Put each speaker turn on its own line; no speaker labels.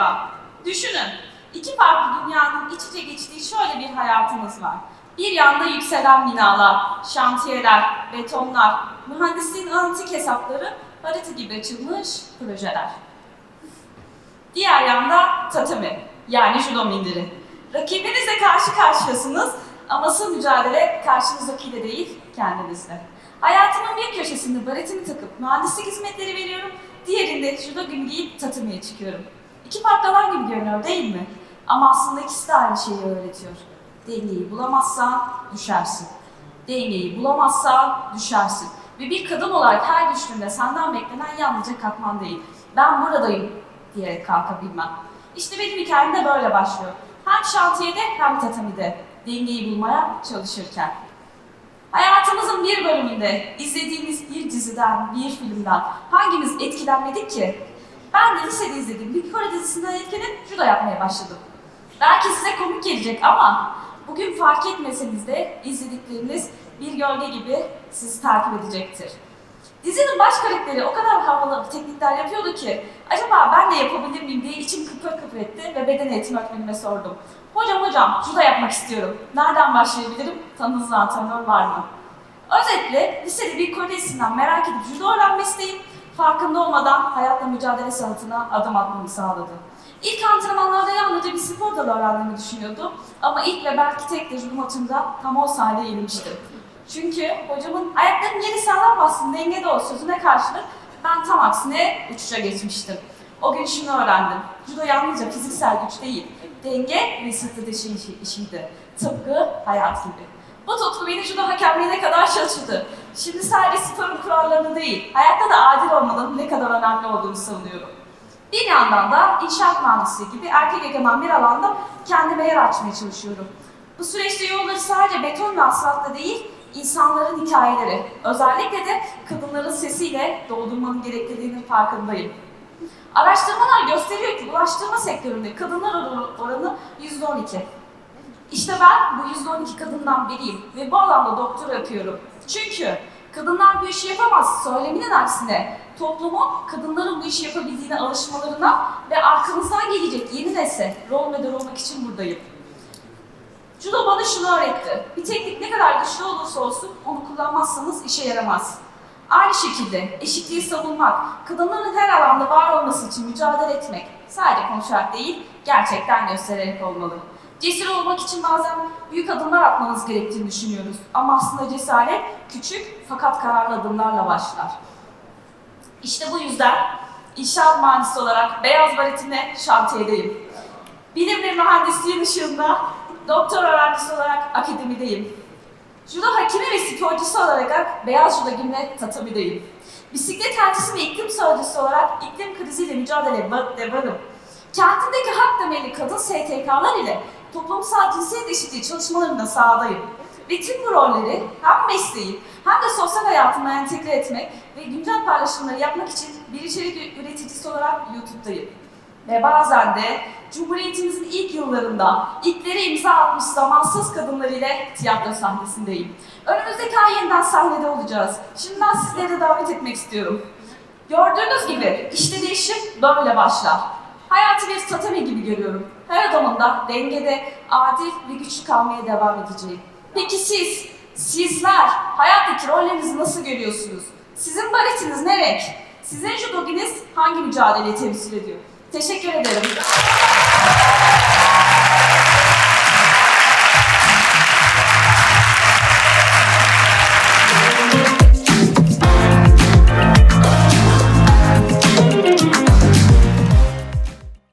acaba? Düşünün, iki farklı dünyanın iç içe geçtiği şöyle bir hayatımız var. Bir yanda yükselen binalar, şantiyeler, betonlar, mühendisliğin antik hesapları, harita gibi açılmış projeler. Diğer yanda tatami, yani judo mindiri. Rakibinizle karşı karşıyasınız ama asıl mücadele karşınızdakiyle değil, kendinizle. Hayatımın bir köşesinde baretimi takıp mühendislik hizmetleri veriyorum, diğerinde judo gün giyip tatamiye çıkıyorum. İki farklı alan gibi görünüyor değil mi? Ama aslında ikisi de aynı şeyi öğretiyor. Dengeyi bulamazsan düşersin. Dengeyi bulamazsan düşersin. Ve bir kadın olarak her düştüğünde senden beklenen yalnızca kalkman değil. Ben buradayım diyerek kalkabilmem. İşte benim hikayem de böyle başlıyor. Hem şantiyede hem tatamide dengeyi bulmaya çalışırken. Hayatımızın bir bölümünde izlediğimiz bir diziden, bir filmden hangimiz etkilenmedik ki? Ben de lisede izlediğim bir Kore dizisinden etkilenip judo yapmaya başladım. Belki size komik gelecek ama bugün fark etmeseniz de izledikleriniz bir gölge gibi sizi takip edecektir. Dizinin baş karakteri o kadar havalı teknikler yapıyordu ki acaba ben de yapabilir miyim diye içim kıpır kıpır etti ve beden eğitimi öğretmenime sordum. Hocam hocam judo yapmak istiyorum. Nereden başlayabilirim? Tanıdığınız antrenör var mı? Özetle lisede bir Kore dizisinden merak edip judo öğrenme isteğim farkında olmadan hayatla mücadele sanatına adım atmamı sağladı. İlk antrenmanlarda yalnızca bir spor dalı öğrendiğimi düşünüyordum ama ilk ve belki tek tecrübem maçımda tam o sahneye eğilmiştim. Çünkü hocamın ayaklarım yeri sağlam bassın dengede ol sözüne karşılık ben tam aksine uçuşa geçmiştim. O gün şunu öğrendim. Judo yalnızca fiziksel güç değil, denge ve strateji işi- işiydi. Tıpkı hayat gibi. Bu tutku beni judo hakemliğine kadar şaşırdı. Şimdi sadece sporun kurallarını değil, hayatta da adil olmanın ne kadar önemli olduğunu savunuyorum. Bir yandan da inşaat mühendisliği gibi erkek egemen bir alanda kendime yer açmaya çalışıyorum. Bu süreçte yolları sadece beton ve asfaltla değil, insanların hikayeleri, özellikle de kadınların sesiyle doldurmanın gerektiğinin farkındayım. Araştırmalar gösteriyor ki ulaştırma sektöründe kadınlar oranı %12. İşte ben bu %12 kadından biriyim ve bu alanda doktora yapıyorum. Çünkü kadınlar bu işi yapamaz söyleminin aksine toplumun kadınların bu işi yapabildiğine alışmalarına ve arkamızdan gelecek yeni nesle rol model olmak için buradayım. Judo bana şunu öğretti. Bir teknik ne kadar güçlü olursa olsun onu kullanmazsanız işe yaramaz. Aynı şekilde eşitliği savunmak, kadınların her alanda var olması için mücadele etmek sadece konuşarak değil, gerçekten göstererek olmalı. Cesur olmak için bazen büyük adımlar atmanız gerektiğini düşünüyoruz. Ama aslında cesaret küçük fakat kararlı adımlarla başlar. İşte bu yüzden inşaat mühendisi olarak beyaz baretine şantiyedeyim. Bilim ve mühendisliğin ışığında doktor öğrencisi olarak akademideyim. Judo hakimi ve sporcusu olarak beyaz judo gimle tatamideyim. Bisiklet ertesi ve iklim sözcüsü olarak iklim kriziyle mücadele va- varım. Kentindeki hak temelli kadın STK'lar ile toplumsal cinsiyet eşitliği çalışmalarında sahadayım. Ve tüm bu rolleri hem mesleği hem de sosyal hayatıma entegre etmek ve güncel paylaşımları yapmak için bir içerik üreticisi olarak YouTube'dayım. Ve bazen de Cumhuriyetimizin ilk yıllarında ilklere imza atmış zamansız kadınlar ile tiyatro sahnesindeyim. Önümüzdeki ay yeniden sahnede olacağız. Şimdiden sizleri davet etmek istiyorum. Gördüğünüz gibi işte değişim böyle başlar. Hayatı bir tatami gibi görüyorum. Her adımında dengede, adil ve güçlü kalmaya devam edeceğim. Peki siz, sizler hayattaki rollerinizi nasıl görüyorsunuz? Sizin baretiniz ne renk? Sizin judoginiz hangi mücadeleyi temsil ediyor? Teşekkür ederim.